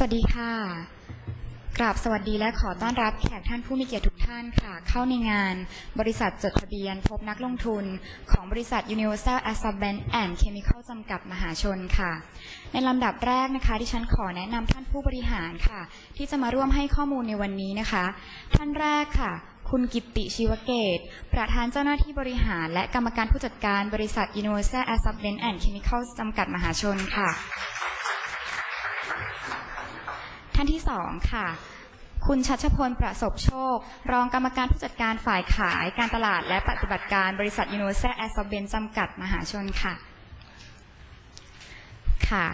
สวัสดีค่ะกราบสวัสดีและขอต้อนรับแขกท่านผู้มีเกียรติทุกท่านค่ะ เข้าในงานบริษัทจดทะเบียนพบนักลงทุน ของบริษัท Universal Absorbent and Chemical จำกัดมหาชนค่ะ ในลำดับแรกนะคะที่ฉันขอแนะนำท่านผู้บริหารค่ะ ที่จะมาร่วมให้ข้อมูลในวันนี้นะคะ ท่านแรกค่ะ คุณกิติชีวเกต ประธานเจ้าหน้าที่บริหาร และกรรมการผู้จัดการบริษัท Universal Absorbent and Chemical จำกัดมหาชนค่ะ ท่านที่สองค่ะ คุณชัชพลประสบโชค รองกรรมการผู้จัดการฝ่ายขายการตลาดและปฏิบัติการบริษัท Universal a s s o r b e n จำกัดมหาชนค่ะ ค่ะ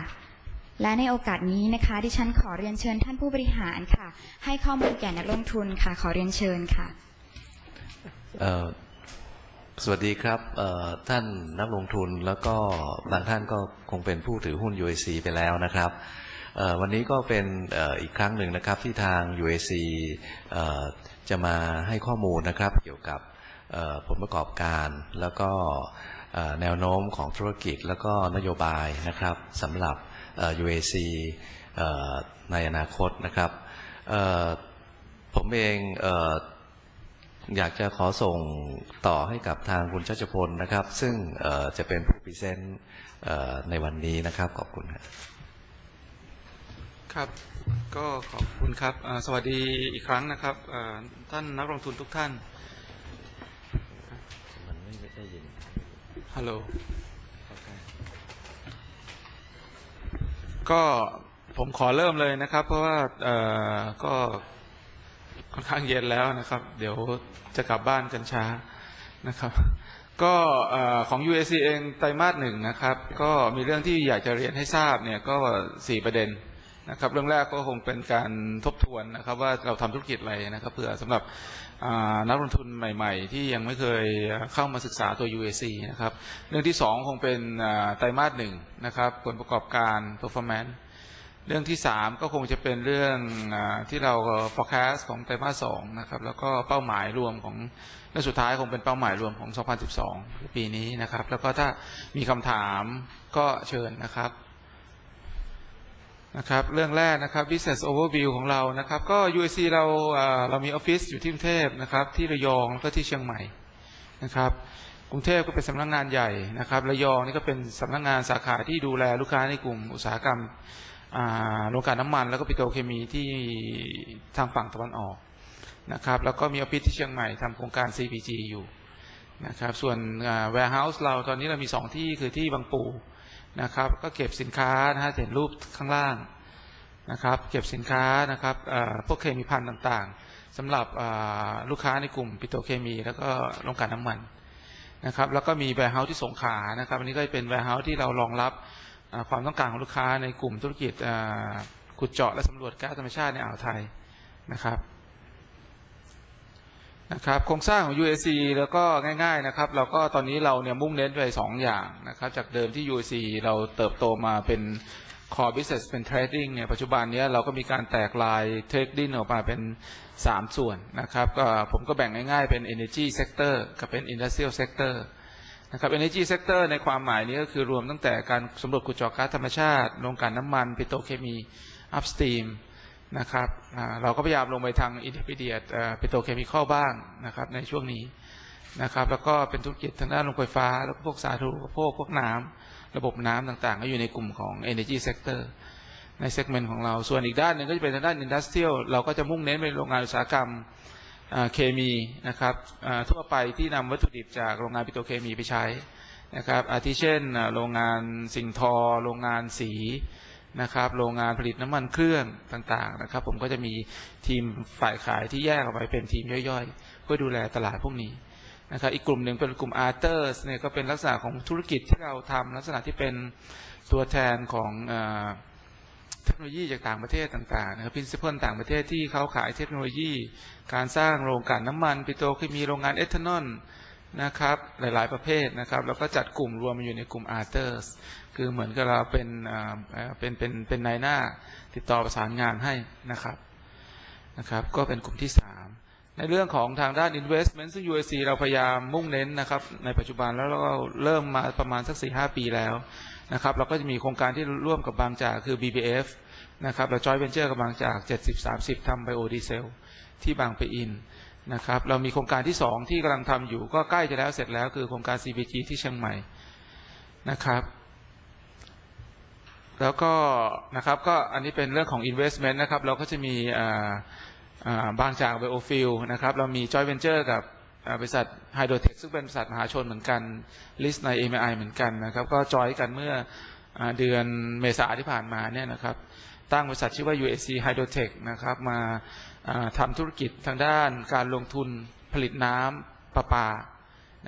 และในโอกาสนี้นะคะ ดิฉันขอเรียนเชิญท่านผู้บริหารค่ะ ให้ข้อมูลแก่นักลงทุนค่ะ ขอเรียนเชิญค่ะสวัสดีครับท่านนักลงทุนแล้วก็บางท่านก็คงเป็นผู้ถือหุ้น UAC ไปแล้วนะครับ วันนี้ก็เป็นอ,อีกครั้งหนึ่งนะครับที่ทาง UAC เอ่อจะมาให้ข้อมูลนะครับเกี่ยวกับผลประกอบการแล้วก็แนวโน้มของธุรกิจแล้วก็นโยบายนะครับสำหรับ UAC เอ่อในอนาคตนะครับผมเองเออยากจะขอส่งต่อให้กับทางคุณชัชพลนะครับ ซึ่งจะเป็นผู้พรีเซนต์ในวันนี้นะครับ ขอบคุณครับ ครับ ก็ขอบคุณครับอ่าสวัสดีอีกครั้งนะครับอ่าท่านนักลงทุนทุกท่าน มันไม่ได้ยิน ฮัลโหล ก็ผมขอเริ่มเลยนะครับ เพราะว่าเอ่อก็ค่อนข้างเย็นแล้วนะครับ เดี๋ยวจะกลับบ้านกันช้านะครับ ก็เอ่อของ UAC เองไตรมาสหนึ่งนะครับ ก็มีเรื่องที่อยากจะเรียนให้ทราบเนี่ยก็สี่ประเด็น นะครับ เรื่องแรกก็คงเป็นการทบทวนนะครับ ว่าเราทำธุรกิจอะไรนะครับเพื่อสำหรับนักลงทุนใหม่ ๆ ที่ยังไม่เคยเข้ามาศึกษาตัว UAC นะครับ เรื่องที่สองคงเป็นไตรมาสหนึ่งนะครับ ผลประกอบการ performance เรื่องที่สามก็คงจะเป็นเรื่องอที่เรา forecast ของไตรมาสสองนะครับ แล้วก็เป้าหมายรวมของเรื่องสุดท้ายคงเป็นเป้าหมายรวมของ 2012 ปีนี้นะครับ แล้วก็ถ้ามีคำถามก็เชิญนะครับ นะครับเรื่องแรกนะครับ business overview ของเรานะครับ ก็ UAC เราเรามีออฟฟิศอยู่ที่กรุงเทพนะครับ ที่ระยองแล้วก็ที่เชียงใหม่นะครับ กรุงเทพก็เป็นสำนักงานใหญ่นะครับ ระยองนี่ก็เป็นสำนักงานสาขาที่ดูแลลูกค้าในกลุ่มอุตสาหกรรมโรงกลั่นน้ำมัน แล้วก็ปิโตรเคมีที่ทางฝั่งตะวันออกนะครับ แล้วก็มีออฟฟิศที่เชียงใหม่ทำโครงการ CPG อยู่นะครับ ส่วน warehouse เราตอนนี้เรามีสองที่คือที่บางปู นะครับ ก็เก็บสินค้านะฮะเห็นรูปข้างล่างนะครับ เก็บสินค้านะครับพวกเคมีพันธุ์ต่างๆสำหรับลูกค้าในกลุ่มปิโตรเคมี แล้วก็โรงกลั่นน้ำมันนะครับ แล้วก็มี warehouse ที่สงขานะครับ อันนี้ก็เป็น warehouse ที่เรารองรับความต้องการของลูกค้าในกลุ่มธุรกิจขุดเจาะและสำรวจก๊าซธรรมชาติในอ่าวไทยนะครับ นะครับโครงสร้างของ UAC แล้วก็ง่าย ๆนะครับ เราก็ตอนนี้เราเนี่ยมุ่งเน้นไปสองอย่างนะครับ จากเดิมที่ UAC เราเติบโตมาเป็น core business เป็น trading เนี่ยปัจจุบันเนี้ยเราก็มีการแตกลาย trading ออกมาเป็น 3 ส่วนนะครับก็ผมก็แบ่งง่ายๆเป็น energy sector กับเป็น industrial sector นะครับ energy sector ในความหมายนี้ก็คือรวมตั้งแต่การสำรวจขุดเจาะก๊าซธรรมชาติโรงกลั่นน้ำมัน ปิโตรเคมี upstream นะครับเราก็พยายามลงไปทาง intermediate เอ่อ petrochemical บ้างนะครับ ในช่วงนี้นะครับ แล้วก็เป็นธุรกิจทางด้านโรงไฟฟ้า แล้วก็พวกสาธารณูปโภคพวกน้ำระบบน้ำต่างๆ ก็อยู่ในกลุ่มของ energy sector ในเซกเมนต์ของเรา ส่วนอีกด้านหนึ่งก็จะเป็นทางด้าน industrial เราก็จะมุ่งเน้นไปโรงงานอุตสาหกรรมเคมีนะครับทั่วไปที่นำวัตถุดิบจากโรงงานปิโตรเคมีไปใช้นะครับ อาทิเช่นโรงงานสิ่งทอ โรงงานสี นะครับ โรงงานผลิตน้ำมันเครื่องต่างๆนะครับ ผมก็จะมีทีมฝ่ายขายที่แยกออกไปเป็นทีมย่อยๆ เพื่อดูแลตลาดพวกนี้นะครับ อีกกลุ่มหนึ่งเป็นกลุ่มอาร์เตอร์สเนี่ยก็เป็นลักษณะของธุรกิจที่เราทำลักษณะที่เป็นตัวแทนของเทคโนโลยีจากต่างประเทศต่างๆนะครับ principle ต่างประเทศที่เขาขายเทคโนโลยี การสร้างโรงกลั่นน้ำมัน ปิโตรเคมีโรงงานเอทานอล นะครับหลาย ๆ ประเภทนะครับ แล้วก็จัดกลุ่มรวมมาอยู่ในกลุ่ม Arters คือเหมือนกับเราเป็นเป็นเป็นเป็นนายหน้าติดต่อประสานงานให้นะครับนะครับ ก็เป็นกลุ่มที่ 3 ในเรื่องของทางด้าน investment ซึ่ง UAC เราพยายามมุ่งเน้นนะครับ ในปัจจุบันแล้วเราก็เริ่มมาประมาณสัก 4-5 ปีแล้วนะครับ เราก็จะมีโครงการที่ร่วมกับบางจากคือ BBF นะครับเราจอยเวนเจอร์กับบางจาก 70-30ทำไบโอดีเซลที่บางปะอิน นะครับ เรามีโครงการที่2ที่กำลังทำอยู่ก็ใกล้จะแล้วเสร็จแล้วคือโครงการ CBG ที่เชียงใหม่นะครับ แล้วก็นะครับก็อันนี้เป็นเรื่องของ investment นะครับ เราก็จะมีบางจากไบโอฟิลนะครับ เรามี joint venture กับบริษัทไฮโดรเทคซึ่งเป็นบริษัทมหาชนเหมือนกัน ลิสต์ใน MI เหมือนกันนะครับ ก็จอยกันเมื่อเดือนเมษาที่ผ่านมาเนี่ยนะครับ ตั้งบริษัทชื่อว่า USC Hydrotech นะครับ มา ทำธุรกิจทางด้านการลงทุนผลิตน้ำประปา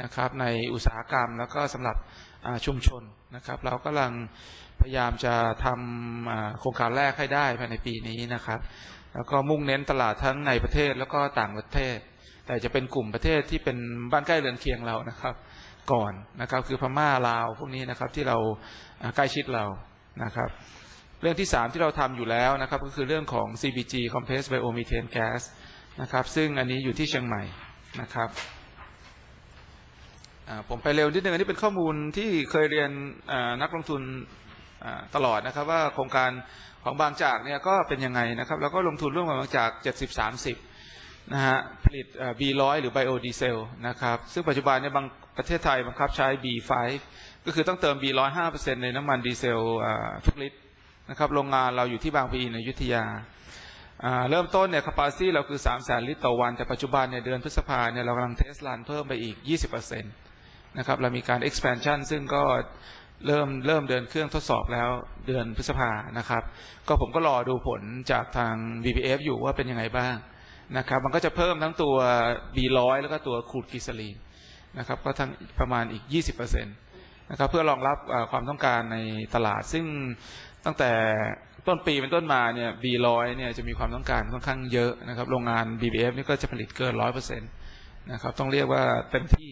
นะครับ ในอุตสาหกรรมแล้วก็สำหรับชุมชนนะครับ เรากำลังพยายามจะทำโครงการแรกให้ได้ภายในปีนี้นะครับ แล้วก็มุ่งเน้นตลาดทั้งในประเทศแล้วก็ต่างประเทศ แต่จะเป็นกลุ่มประเทศที่เป็นบ้านใกล้เรือนเคียงเรานะครับ ก่อนนะครับคือพม่าลาวพวกนี้นะครับที่เราใกล้ชิดเรานะครับ เรื่องที่ 3 ที่เราทำอยู่แล้วนะครับ ก็คือเรื่องของ CBG Compressed Biomethane Gas นะครับ ซึ่งอันนี้อยู่ที่เชียงใหม่นะครับผมไปเร็วนิดนึงอันนี้เป็นข้อมูลที่เคยเรียนนักลงทุนตลอดนะครับ ว่าโครงการของบางจากเนี่ยก็เป็นยังไงนะครับแล้วก็ลงทุนร่วมกับบางจาก 70-30นะฮะผลิตเอ่อ B100 หรือไบโอดีเซลนะครับซึ่งปัจจุบันเนี่ยบางประเทศไทยบังคับใช้ B5 ก็คือต้องเติม B100 5%ในน้ำมันดีเซลทุกลิตร นะครับโรงงานเราอยู่ที่บางปะอินยุทธยา เริ่มต้นเนี่ย capacity เราคือ3 0 0 0 0ลิตรต่อวัน แต่ปัจจุบันเนี่ยเดือนพฤษภาเนี่ยเรากำลังเทสรันเพิ่มไปอีก 20%นะครับเรามีการ expansion ซึ่งก็เริ่มเริ่มเดินเครื่องทดสอบแล้วเดือนพฤษภานะครับ ก็ผมก็รอดูผลจากทาง BPF อยู่ว่าเป็นยังไงบ้างนะครับ มันก็จะเพิ่มทั้งตัว B100 แล้วก็ตัวขูดกิสลีนนะครับก็ทั้งประมาณอีก 20%นะครับเพื่อรองรับความต้องการในตลาด ซึ่ง ตั้งแต่ต้นปีเป็นต้นมาเนี่ย B100 เนี่ยจะมีความต้องการค่อนข้างเยอะนะครับโรงงาน BBF นี่ก็จะผลิตเกิน100%นะครับ ต้องเรียกว่าเต็มที่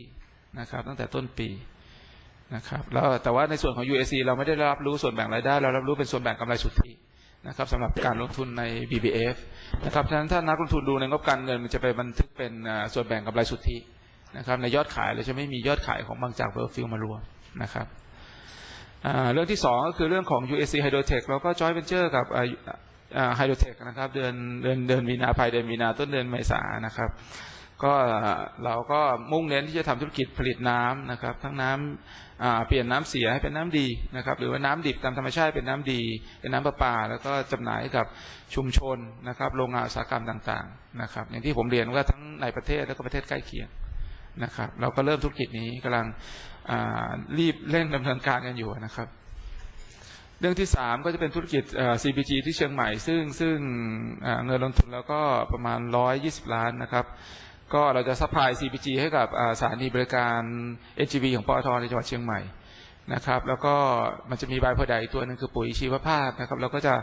นะครับ ตั้งแต่ต้นปีนะครับแล้วแต่ว่าในส่วนของ UAC เราไม่ได้รับรู้ส่วนแบ่งรายได้ เรารับรู้เป็นส่วนแบ่งกำไรสุทธินะครับสำหรับการลงทุนใน BBF นะครับฉะนั้นถ้านักลงทุนดูในงบการเงินมันจะไปบันทึกเป็นส่วนแบ่งกำไรสุทธินะครับในยอดขายเราจะไม่มียอดขายของบางจากเบอร์ฟิลมารวมนะครับ เรื่องที่สองก็คือเรื่องของ USC Hydrotech เราก็ joint venture กับอ่าอ่า Hydrotech นะครับ เดือนเดือนเดือนมีนาภายเดือนมีนาต้นเดือนเมษานนะครับ ก็เราก็มุ่งเน้นที่จะทำธุรกิจผลิตน้ำนะครับ ทั้งน้ำอ่าเปลี่ยนน้ำเสียให้เป็นน้ำดีนะครับ หรือว่าน้ำดิบตามธรรมชาติเป็นน้ำดี เป็นน้ำประปา แล้วก็จำหน่ายกับชุมชนนะครับ โรงงานอุตสาหกรรมต่างๆนะครับ อย่างที่ผมเรียนว่าทั้งในประเทศแล้วก็ประเทศใกล้เคียง นะครับ เราก็เริ่มธุรกิจนี้กำลังรีบเร่งดำเนินการกันอยู่นะครับ เรื่องที่สามก็จะเป็นธุรกิจ CPG ที่เชียงใหม่ ซึ่งซึ่งเงินลงทุนแล้วก็ประมาณ120ล้านนะครับก็เราจะซัพพลาย CPG ให้กับสถานีบริการ NGV ของปตทในจังหวัดเชียงใหม่นะครับ แล้วก็มันจะมีบายโพดอีกตัวหนึ่งคือปุ๋ยชีวภาพนะครับ เราก็จะ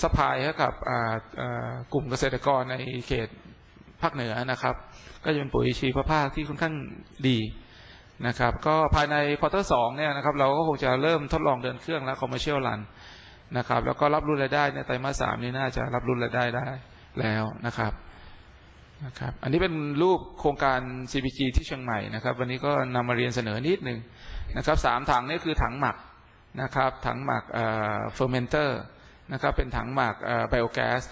ซัพพลายให้กับกลุ่มเกษตรกรในเขต ภาคเหนือนะครับ ก็จะเป็นปุ๋ยชีวภาพที่ค่อนข้างดีนะครับ ก็ภายในพอเตอร์สองเนี่ยนะครับ เราก็คงจะเริ่มทดลองเดินเครื่องแล้วคอมเมอร์เชียลรันนะครับ แล้วก็รับรู้รายได้เนี่ยไตรมาสสามนี่น่าจะรับรู้รายได้ได้แล้วนะครับนะครับ อันนี้เป็นรูปโครงการ CPG ที่เชียงใหม่นะครับ วันนี้ก็นำมาเรียนเสนอนิดหนึ่งนะครับสามถังนี่คือถังหมักนะครับ ถังหมักเฟอร์เมนเตอร์นะครับ เป็นถังหมักไบโอแก๊ส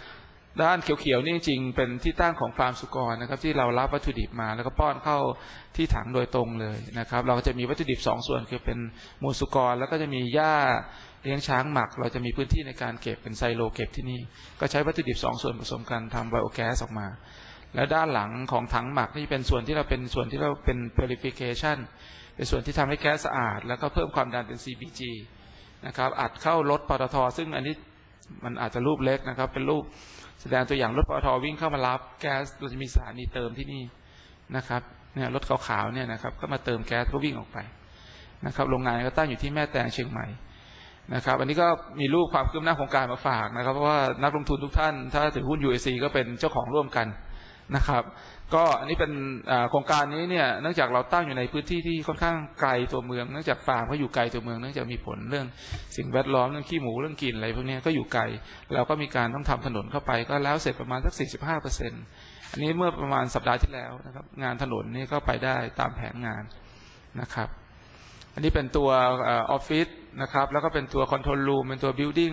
ด้านเขียวๆนี่จริงๆเป็นที่ตั้งของฟาร์มสุกรนะครับ ที่เรารับวัตถุดิบมาแล้วก็ป้อนเข้าที่ถังโดยตรงเลยนะครับ เราก็จะมีวัตถุดิบสองส่วนคือเป็นมูลสุกร แล้วก็จะมีหญ้าเลี้ยงช้างหมัก เราจะมีพื้นที่ในการเก็บเป็นไซโลเก็บที่นี่ ก็ใช้วัตถุดิบสองส่วนผสมกันทำไบโอแก๊สออกมา แล้วด้านหลังของถังหมักนี่เป็นส่วนที่เราเป็นส่วนที่เราเป็น purification เป็นส่วนที่ทำให้แก๊สสะอาด แล้วก็เพิ่มความดันเป็น CBG นะครับอัดเข้ารถปตทซึ่งอันนี้มันอาจจะรูปเล็กนะครับเป็นรูป แสดงตัวอย่างรถปตทวิ่งเข้ามารับแก๊สเราจะมีสถานีเติมที่นี่นะครับเนี่ยรถขาวๆเนี่ยนะครับ ก็มาเติมแก๊สก็วิ่งออกไปนะครับ โรงงานก็ตั้งอยู่ที่แม่แตงเชียงใหม่นะครับ อันนี้ก็มีรูปความคืบหน้าโครงการมาฝากนะครับ เพราะว่านักลงทุนทุกท่าน ถ้าถือหุ้น UAC ก็เป็นเจ้าของร่วมกัน นะครับก็อันนี้เป็นโครงการนี้เนี่ยเนื่องจากเราตั้งอยู่ในพื้นที่ที่ค่อนข้างไกลตัวเมืองเนื่องจากฟาร์มเขาอยู่ไกลตัวเมืองเนื่องจากมีผลเรื่องสิ่งแวดล้อมเรื่องขี้หมูเรื่องกลิ่นอะไรพวกนี้ก็อยู่ไกลเราก็มีการต้องทำถนนเข้าไปก็แล้วเสร็จประมาณสัก 45เปอร์เซ็นต์อันนี้เมื่อประมาณสัปดาห์ที่แล้วนะครับงานถนนนี่ก็ไปได้ตามแผนงานนะครับ อันนี้เป็นตัวออฟฟิศนะครับแล้วก็เป็นตัวคอนโทรลรูมเป็นตัวบิลดิ้ง